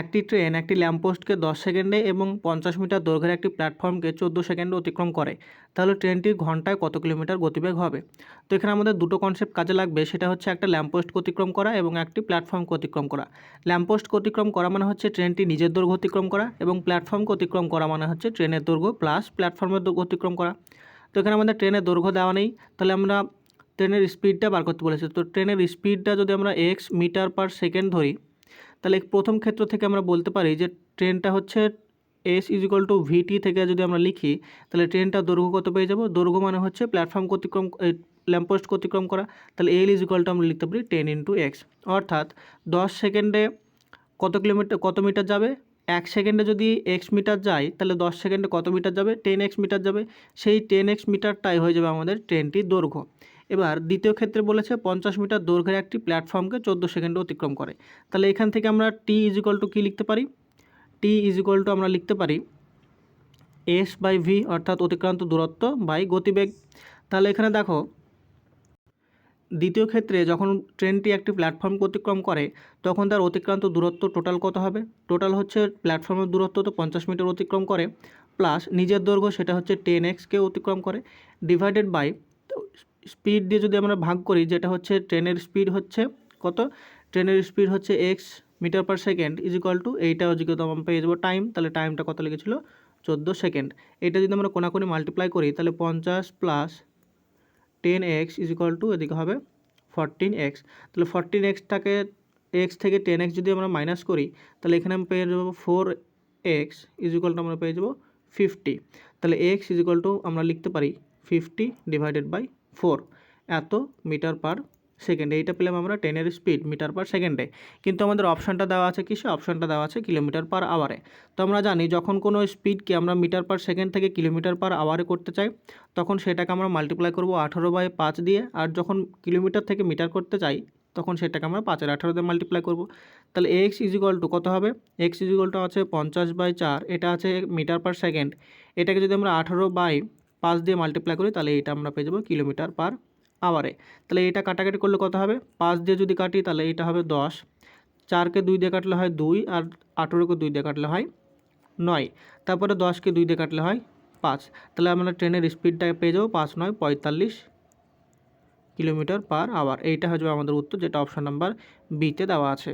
একটি ট্রেন, একটি ল্যাম্পপোস্টকে দশ সেকেন্ডে এবং পঞ্চাশ মিটার দৈর্ঘ্যের একটি প্ল্যাটফর্মকে চোদ্দ সেকেন্ডে অতিক্রম করে। তাহলে ট্রেনটির ঘন্টায় কত কিলোমিটার গতিবেগ হবে? তো এখানে আমাদের দুটো কনসেপ্ট কাজে লাগবে, সেটা হচ্ছে একটা ল্যাম্পপোস্ট অতিক্রম করা এবং একটি প্ল্যাটফর্মকে অতিক্রম করা। ল্যাম্পপোস্ট অতিক্রম করা মানে হচ্ছে ট্রেনটি নিজের দৈর্ঘ্য অতিক্রম করা এবং প্ল্যাটফর্মকে অতিক্রম করা মানে হচ্ছে ট্রেনের দৈর্ঘ্য প্লাস প্ল্যাটফর্মের দৈর্ঘ্য অতিক্রম করা। তো এখানে আমাদের ট্রেনের দৈর্ঘ্য দেওয়া নেই, তাহলে আমরা ট্রেনের স্পিডটা বার করতে বলেছি। তো ট্রেনের স্পিডটা যদি আমরা এক্স মিটার পার সেকেন্ড ধরি তাহলে প্রথম ক্ষেত্র থেকে আমরা বলতে পারি যে ট্রেনটা হচ্ছে এস ইজিক্যাল টু ভিটি থেকে যদি আমরা লিখি, তাহলে ট্রেনটা দৈর্ঘ্য কত পেয়ে যাব? দৈর্ঘ্য মানে হচ্ছে প্ল্যাটফর্ম অতিক্রম ল্যাম্পোস্ট অতিক্রম করা। তাহলে এল ইজিক্যাল টু আমরা লিখতে পারি টেন ইন্টু এক্স অর্থাৎ দশ সেকেন্ডে কত কিলোমিটার কত মিটার যাবে? এক সেকেন্ডে যদি এক্স মিটার যায়, তাহলে দশ সেকেন্ডে কত মিটার যাবে? টেন এক্স মিটার যাবে। সেই টেন এক্স মিটারটাই হয়ে যাবে আমাদের ট্রেনটির দৈর্ঘ্য। এবার দ্বিতীয় ক্ষেত্রে বলেছে পঞ্চাশ মিটার দৈর্ঘ্যের একটি প্ল্যাটফর্মকে চোদ্দ সেকেন্ডে অতিক্রম করে। তাহলে এখান থেকে আমরা টি ইজিক্যাল টু কী লিখতে পারি? টি ইজিক্যাল টু আমরা লিখতে পারি এস বাই ভি অর্থাৎ অতিক্রান্ত দূরত্ব বাই গতিবেগ। তাহলে এখানে দেখো, দ্বিতীয় ক্ষেত্রে যখন ট্রেনটি একটি প্ল্যাটফর্ম অতিক্রম করে, তখন তার অতিক্রান্ত দূরত্ব টোটাল কত হবে? টোটাল হচ্ছে প্ল্যাটফর্মের দূরত্ব তো পঞ্চাশ মিটার অতিক্রম করে প্লাস নিজের দৈর্ঘ্য সেটা হচ্ছে টেন এক্সকে অতিক্রম করে ডিভাইডেড বাই স্পিড দিয়ে যদি আমরা ভাগ করি, যেটা হচ্ছে ট্রেনের স্পিড হচ্ছে কত? ট্রেনের স্পিড হচ্ছে X metre per second is equal to এইটা হচ্ছে আমরা পেয়ে যাব টাইম তাহলে টাইমটা কত লেগেছিলো? চোদ্দ সেকেন্ড। এটা যদি আমরা কোনাকুনি মাল্টিপ্লাই করি, তাহলে পঞ্চাশ plus ten X is equal to এদিকে হবে ফরটিন এক্স তাহলে ফরটিন এক্সটাকে এক্স থেকে টেন এক্স যদি আমরা মাইনাস করি, তাহলে এখানে আমি পেয়ে যাব four X is equal to আমরা পেয়ে যাব ফিফটি তাহলে এক্স ইজ ইকুয়াল টু আমরা লিখতে পারি ফিফটি ডিভাইডেড বাই ফোর। এত মিটার পার সেকেন্ডে। এইটা পেলাম আমরা টেনের স্পিড মিটার পার সেকেন্ডে। কিন্তু আমাদের অপশানটা দেওয়া আছে কিসে? অপশানটা দেওয়া আছে কিলোমিটার পার আওয়ারে তো আমরা জানি যখন কোনো স্পিডকে আমরা মিটার পার সেকেন্ড থেকে কিলোমিটার পার আওয়ারে করতে চাই, তখন সেটাকে আমরা মাল্টিপ্লাই করব আঠারো বাই পাঁচ দিয়ে। আর যখন কিলোমিটার থেকে মিটার করতে চাই, তখন সেটাকে আমরা পাঁচের আঠারো দিয়ে মাল্টিপ্লাই করব। তাহলে এক্স ইজিকল টু কত হবে? এক্স ইজিকল টু আছে পঞ্চাশ বাই চার। এটা আছে মিটার পার সেকেন্ড। এটাকে যদি আমরা আঠারো বাই পাঁচ দিয়ে মাল্টিপ্লাই করি, তাহলে এটা আমরা পেয়ে যাব কিলোমিটার পার আওয়ারে তাহলে এটা কাটাকাটি করলে কত হবে? পাঁচ দিয়ে যদি কাটি, তাহলে এটা হবে দশ। চারকে দুই দিয়ে কাটলে হয় দুই, আর আঠেরোকে দুই দিয়ে কাটলে হয় নয়। তারপরে দশকে দুই দিয়ে কাটলে হয় পাঁচ। তাহলে আমরা ট্রেনের স্পিডটা পেয়ে যাব পাঁচ নয়, পঁয়তাল্লিশ কিলোমিটার পার আওয়ার এইটা হয়ে যাবে আমাদের উত্তর, যেটা অপশান নাম্বার বিতে দেওয়া আছে।